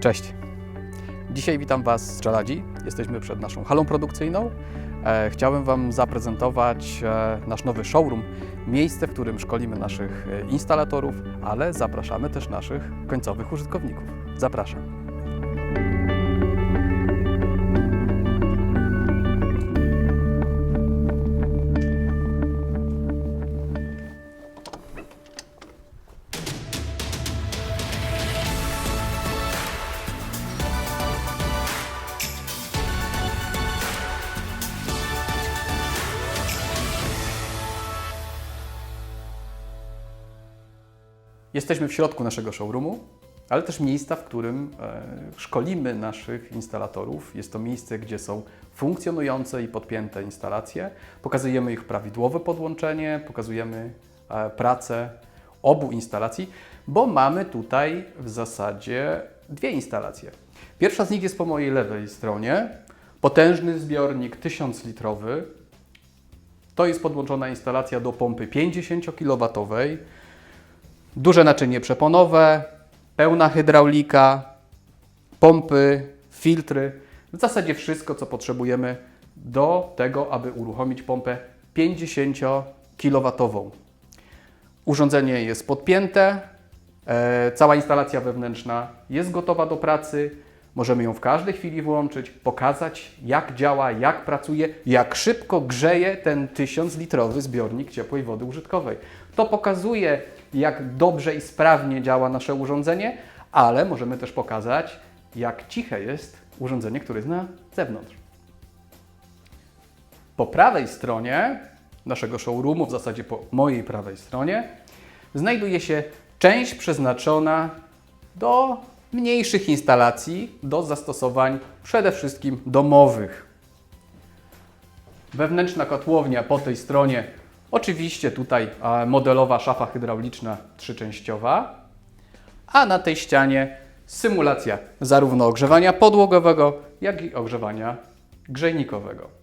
Cześć. Dzisiaj witam Was z Czeladzi. Jesteśmy przed naszą halą produkcyjną. E, chciałem Wam zaprezentować e, nasz nowy showroom, miejsce, w którym szkolimy naszych e, instalatorów, ale zapraszamy też naszych końcowych użytkowników. Zapraszam. Jesteśmy w środku naszego showroomu, ale też miejsca, w którym e, szkolimy naszych instalatorów. Jest to miejsce, gdzie są funkcjonujące i podpięte instalacje. Pokazujemy ich prawidłowe podłączenie, pokazujemy e, pracę obu instalacji, bo mamy tutaj w zasadzie dwie instalacje. Pierwsza z nich jest po mojej lewej stronie. Potężny zbiornik 1000 litrowy. To jest podłączona instalacja do pompy 50 kW. Duże naczynie przeponowe, pełna hydraulika, pompy, filtry. W zasadzie wszystko, co potrzebujemy do tego, aby uruchomić pompę 50 kW. Urządzenie jest podpięte, e, cała instalacja wewnętrzna jest gotowa do pracy. Możemy ją w każdej chwili włączyć, pokazać jak działa, jak pracuje, jak szybko grzeje ten 1000-litrowy zbiornik ciepłej wody użytkowej. To pokazuje, jak dobrze i sprawnie działa nasze urządzenie, ale możemy też pokazać, jak ciche jest urządzenie, które jest na zewnątrz. Po prawej stronie naszego showroomu, w zasadzie po mojej prawej stronie, znajduje się część przeznaczona do mniejszych instalacji, do zastosowań przede wszystkim domowych. Wewnętrzna kotłownia po tej stronie, oczywiście tutaj e, modelowa szafa hydrauliczna trzyczęściowa, a na tej ścianie symulacja zarówno ogrzewania podłogowego, jak i ogrzewania grzejnikowego.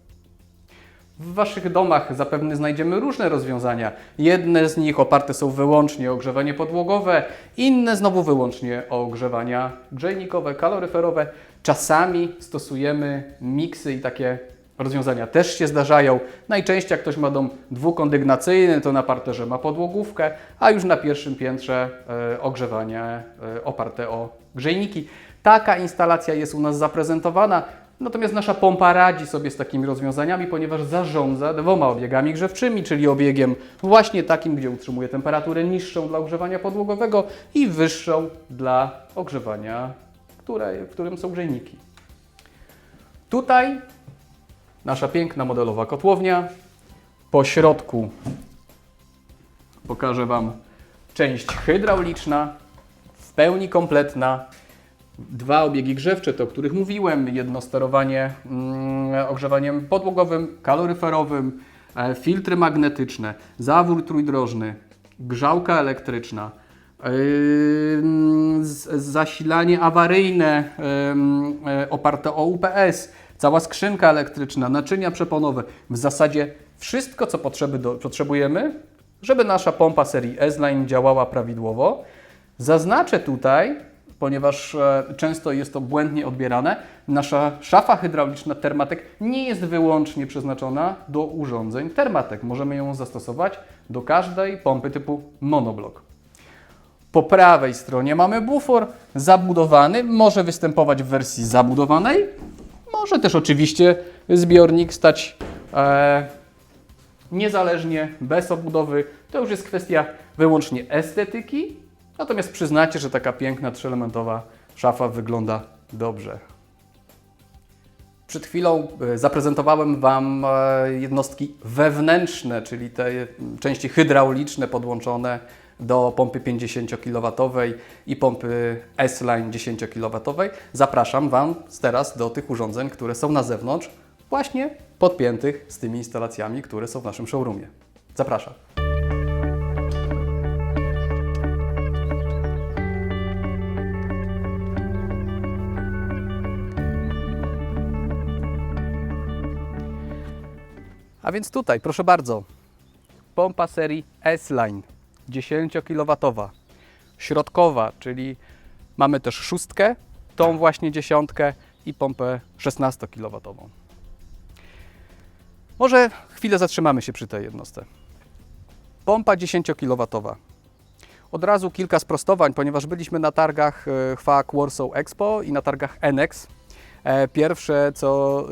W Waszych domach zapewne znajdziemy różne rozwiązania. Jedne z nich oparte są wyłącznie o ogrzewanie podłogowe, inne znowu wyłącznie o ogrzewania grzejnikowe, kaloryferowe. Czasami stosujemy miksy i takie rozwiązania też się zdarzają. Najczęściej jak ktoś ma dom dwukondygnacyjny, to na parterze ma podłogówkę, a już na pierwszym piętrze e, ogrzewanie e, oparte o grzejniki. Taka instalacja jest u nas zaprezentowana. Natomiast nasza pompa radzi sobie z takimi rozwiązaniami, ponieważ zarządza dwoma obiegami grzewczymi, czyli obiegiem właśnie takim, gdzie utrzymuje temperaturę niższą dla ogrzewania podłogowego i wyższą dla ogrzewania, które, w którym są grzejniki. Tutaj nasza piękna modelowa kotłownia. Po środku pokażę Wam część hydrauliczna, w pełni kompletna. Dwa obiegi grzewcze, te o których mówiłem, jedno sterowanie mm, ogrzewaniem podłogowym, kaloryferowym, e, filtry magnetyczne, zawór trójdrożny, grzałka elektryczna, yy, z- zasilanie awaryjne yy, oparte o UPS, cała skrzynka elektryczna, naczynia przeponowe. W zasadzie wszystko, co do, potrzebujemy, żeby nasza pompa serii S-Line działała prawidłowo. Zaznaczę tutaj, ponieważ e, często jest to błędnie odbierane, nasza szafa hydrauliczna Thermatek nie jest wyłącznie przeznaczona do urządzeń Thermatek. Możemy ją zastosować do każdej pompy typu monoblok. Po prawej stronie mamy bufor zabudowany, może występować w wersji zabudowanej, może też oczywiście zbiornik stać e, niezależnie, bez obudowy. To już jest kwestia wyłącznie estetyki, natomiast przyznacie, że taka piękna trzyelementowa szafa wygląda dobrze. Przed chwilą e, zaprezentowałem Wam e, jednostki wewnętrzne, czyli te części hydrauliczne podłączone do pompy 50 kW i pompy S-Line 10 kW. Zapraszam Wam teraz do tych urządzeń, które są na zewnątrz, właśnie podpiętych z tymi instalacjami, które są w naszym showroomie. Zapraszam. A więc tutaj, proszę bardzo, pompa serii S-Line 10 kW. Środkowa, czyli mamy też szóstkę tą właśnie dziesiątkę i pompę 16 kW. Może chwilę zatrzymamy się przy tej jednostce. Pompa 10 kW. Od razu kilka sprostowań, ponieważ byliśmy na targach e, HWAC Warsaw Expo i na targach Enex. E, Pierwsze, co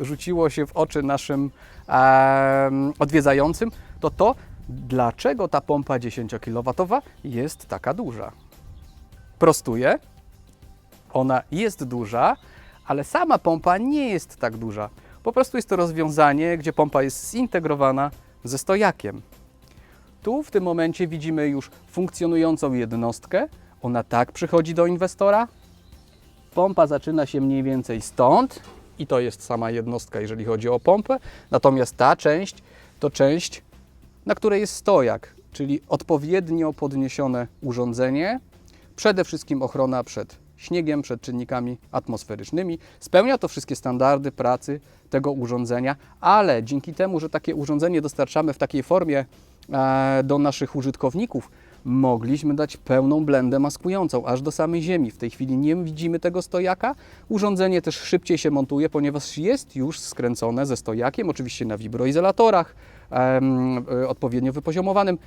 e, rzuciło się w oczy naszym odwiedzającym, to to, dlaczego ta pompa 10 kW jest taka duża. Prostuję, ona jest duża, ale sama pompa nie jest tak duża. Po prostu jest to rozwiązanie, gdzie pompa jest zintegrowana ze stojakiem. Tu w tym momencie widzimy już funkcjonującą jednostkę. Ona tak przychodzi do inwestora. Pompa zaczyna się mniej więcej stąd i to jest sama jednostka, jeżeli chodzi o pompę. Natomiast ta część to część, na której jest stojak, czyli odpowiednio podniesione urządzenie. Przede wszystkim ochrona przed śniegiem, przed czynnikami atmosferycznymi. Spełnia to wszystkie standardy pracy tego urządzenia, ale dzięki temu, że takie urządzenie dostarczamy w takiej formie e, do naszych użytkowników, mogliśmy dać pełną blendę maskującą aż do samej ziemi. W tej chwili nie widzimy tego stojaka. Urządzenie też szybciej się montuje, ponieważ jest już skręcone ze stojakiem, oczywiście na wibroizolatorach odpowiednio wypoziomowanym.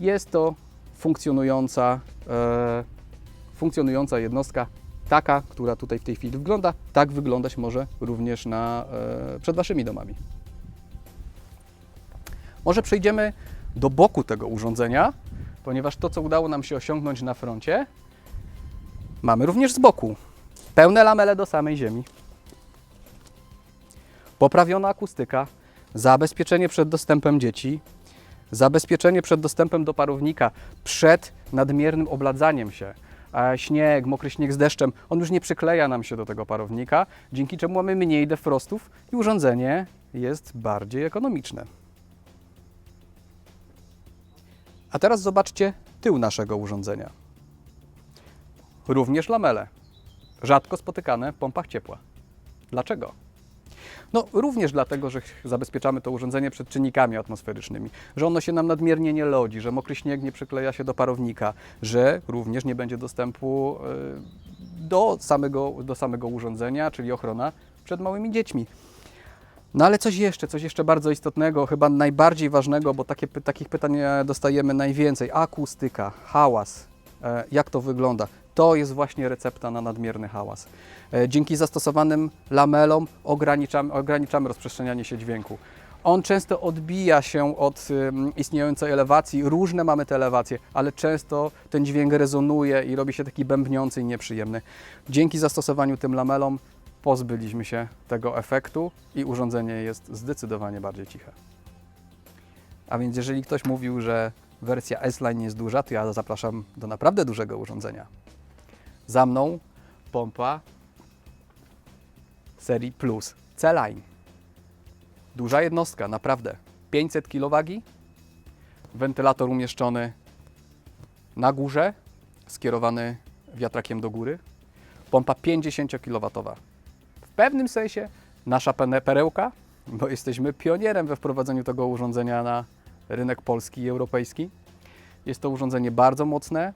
Jest to funkcjonująca, e, funkcjonująca jednostka, taka, która tutaj w tej chwili wygląda. Tak wyglądać może również na, e, przed Waszymi domami. Może przejdziemy do boku tego urządzenia, ponieważ to, co udało nam się osiągnąć na froncie, mamy również z boku. Pełne lamele do samej ziemi. Poprawiona akustyka, zabezpieczenie przed dostępem dzieci, zabezpieczenie przed dostępem do parownika, przed nadmiernym obladzaniem się. Śnieg, mokry śnieg z deszczem, on już nie przykleja nam się do tego parownika, dzięki czemu mamy mniej defrostów i urządzenie jest bardziej ekonomiczne. A teraz zobaczcie tył naszego urządzenia. Również lamele. Rzadko spotykane w pompach ciepła. Dlaczego? No, również dlatego, że zabezpieczamy to urządzenie przed czynnikami atmosferycznymi, że ono się nam nadmiernie nie lodzi, że mokry śnieg nie przykleja się do parownika, że również nie będzie dostępu y, do samego, do samego urządzenia, czyli ochrona przed małymi dziećmi. No ale coś jeszcze, coś jeszcze bardzo istotnego, chyba najbardziej ważnego, bo takie, takich pytań e, dostajemy najwięcej. Akustyka, hałas, e, jak to wygląda? To jest właśnie recepta na nadmierny hałas. E, Dzięki zastosowanym lamelom ograniczamy, ograniczamy rozprzestrzenianie się dźwięku. On często odbija się od istniejącej elewacji. Różne mamy te elewacje, ale często ten dźwięk rezonuje i robi się taki bębniący i nieprzyjemny. Dzięki zastosowaniu tym lamelom pozbyliśmy się tego efektu i urządzenie jest zdecydowanie bardziej ciche. A więc jeżeli ktoś mówił, że wersja S-Line jest duża, to ja zapraszam do naprawdę dużego urządzenia. Za mną pompa serii Plus C-Line. Duża jednostka, naprawdę. 500 kW, wentylator umieszczony na górze, skierowany wiatrakiem do góry. Pompa 50 kW. W pewnym sensie nasza perełka, bo jesteśmy pionierem we wprowadzeniu tego urządzenia na rynek polski i europejski. Jest to urządzenie bardzo mocne.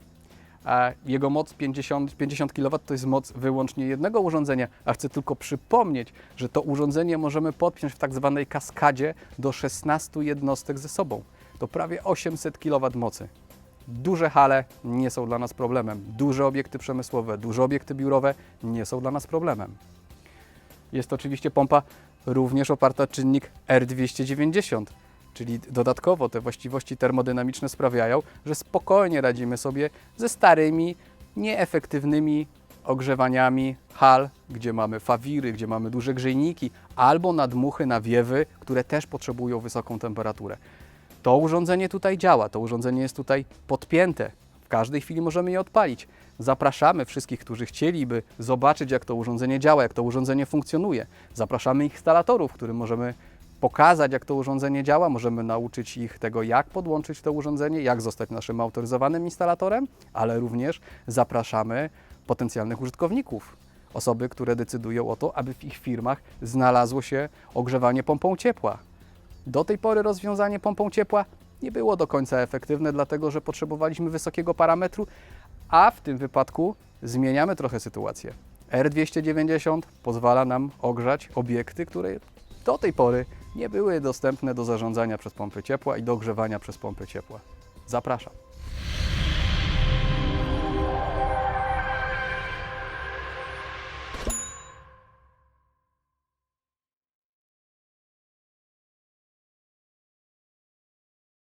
A Jego moc 50, 50 kW to jest moc wyłącznie jednego urządzenia, a chcę tylko przypomnieć, że to urządzenie możemy podpiąć w tak zwanej kaskadzie do 16 jednostek ze sobą. To prawie 800 kW mocy. Duże hale nie są dla nas problemem. Duże obiekty przemysłowe, duże obiekty biurowe nie są dla nas problemem. Jest to oczywiście pompa również oparta o czynnik R290, czyli dodatkowo te właściwości termodynamiczne sprawiają, że spokojnie radzimy sobie ze starymi, nieefektywnymi ogrzewaniami hal, gdzie mamy fawiry, gdzie mamy duże grzejniki, albo nadmuchy, nawiewy, które też potrzebują wysoką temperaturę. To urządzenie tutaj działa, to urządzenie jest tutaj podpięte. W każdej chwili możemy je odpalić. Zapraszamy wszystkich, którzy chcieliby zobaczyć, jak to urządzenie działa, jak to urządzenie funkcjonuje. Zapraszamy instalatorów, którym możemy pokazać, jak to urządzenie działa. Możemy nauczyć ich tego, jak podłączyć to urządzenie, jak zostać naszym autoryzowanym instalatorem, ale również zapraszamy potencjalnych użytkowników. Osoby, które decydują o to, aby w ich firmach znalazło się ogrzewanie pompą ciepła. Do tej pory rozwiązanie pompą ciepła nie było do końca efektywne, dlatego że potrzebowaliśmy wysokiego parametru, A w tym wypadku zmieniamy trochę sytuację. R290 pozwala nam ogrzać obiekty, które do tej pory nie były dostępne do zarządzania przez pompy ciepła i do ogrzewania przez pompy ciepła. Zapraszam.